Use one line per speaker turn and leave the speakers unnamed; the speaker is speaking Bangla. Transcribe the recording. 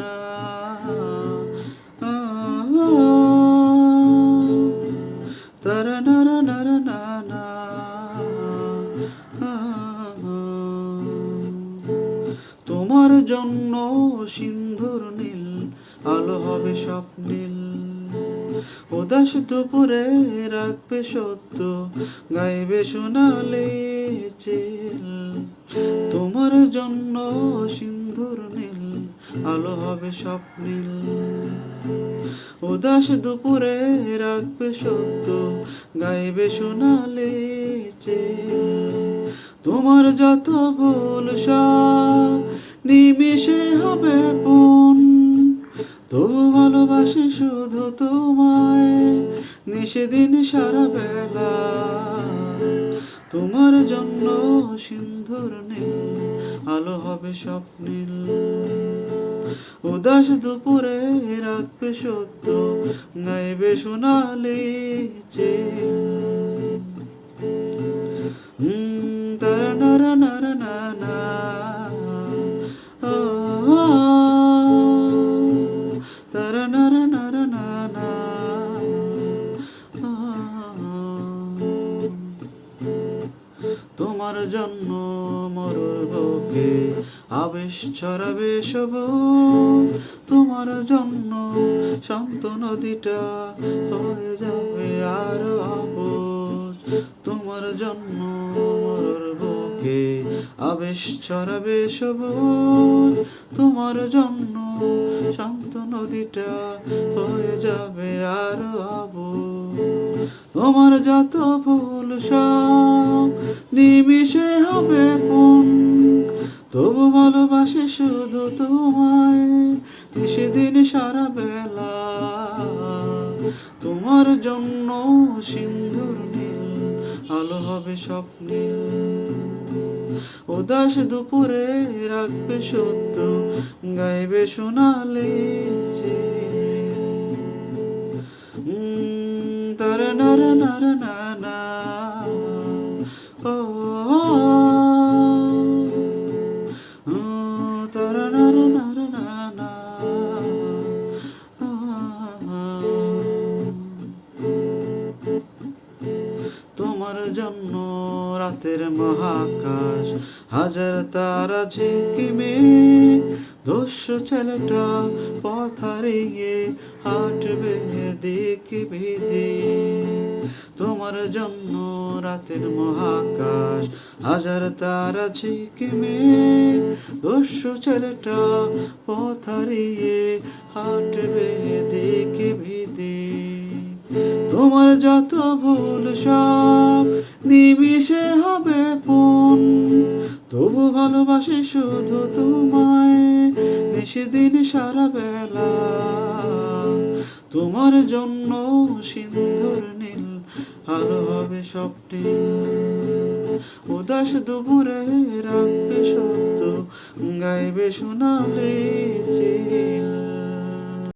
না। তারা নারা নারা না না তোমার জন্য সিন্ধুর নীল আলো হবে স্বপ্নীল উদাস দুপুরে রাখবে সত্য, গাইবে শোনালে তোমার জন্য সিন্ধুর নীল, আলো হবে স্বপ্নীল উদাস দুপুরে রাখবে সত্য, গাইবে শোনালে চেল। তোমার যত ভুল সব শুধু তোমায় নিষেদিন সারা বেলা। তোমার জন্য সিন্ধুর নীল, আলো হবে স্বপ্নীল। উদাস দুপুরে রাখবে সত্য, গাইবে সোনালি যে তোমার জন্য মরুর বুকে আবেশ ছড়াবে সব তোমার জন্য শান্ত নদীটা হয়ে যাবে আর অবুজ। তোমার জন্য মরুর বুকে আবেশ ছড়াবে সব তোমার জন্য শান্ত নদীটা হয়ে যাবে আর অবুজ। তোমার যত ভুল নিমিশে হবে কোন তবু ভালোবাসে শুধু তোমায় সেদিন সারা বেলা। তোমার জন্য সিন্ধুর নীল, আলো হবে স্বপ্নীল। উদাস দুপুরে রাখবে সত্য গাইবে সোনালে যে তারা নারা নারা না তোমার জন্য রাতের মহাকাশ হাজার তারা ঝিকিমে দস্য ছেলেটা পথ হারিয়ে হাঁটবে দিক বিধি তোমার জন্য রাতের মহাকাশ। হাজার তারা ঝিকিমে দস্য ছেলেটা পথ হারিয়ে হাঁটবে দেখে বিধি তোমার যত ভুল সব নিমিশে হবে পুন। তবু ভালোবাসি শুধু তোমায় নিষেদিন সারা বেলা। তোমার জন্য সিন্ধুর নীল আলো হবে স্বপ্নে। উদাস দুপুরে রাখবে সত্য গাইবে শোনাবে চিল।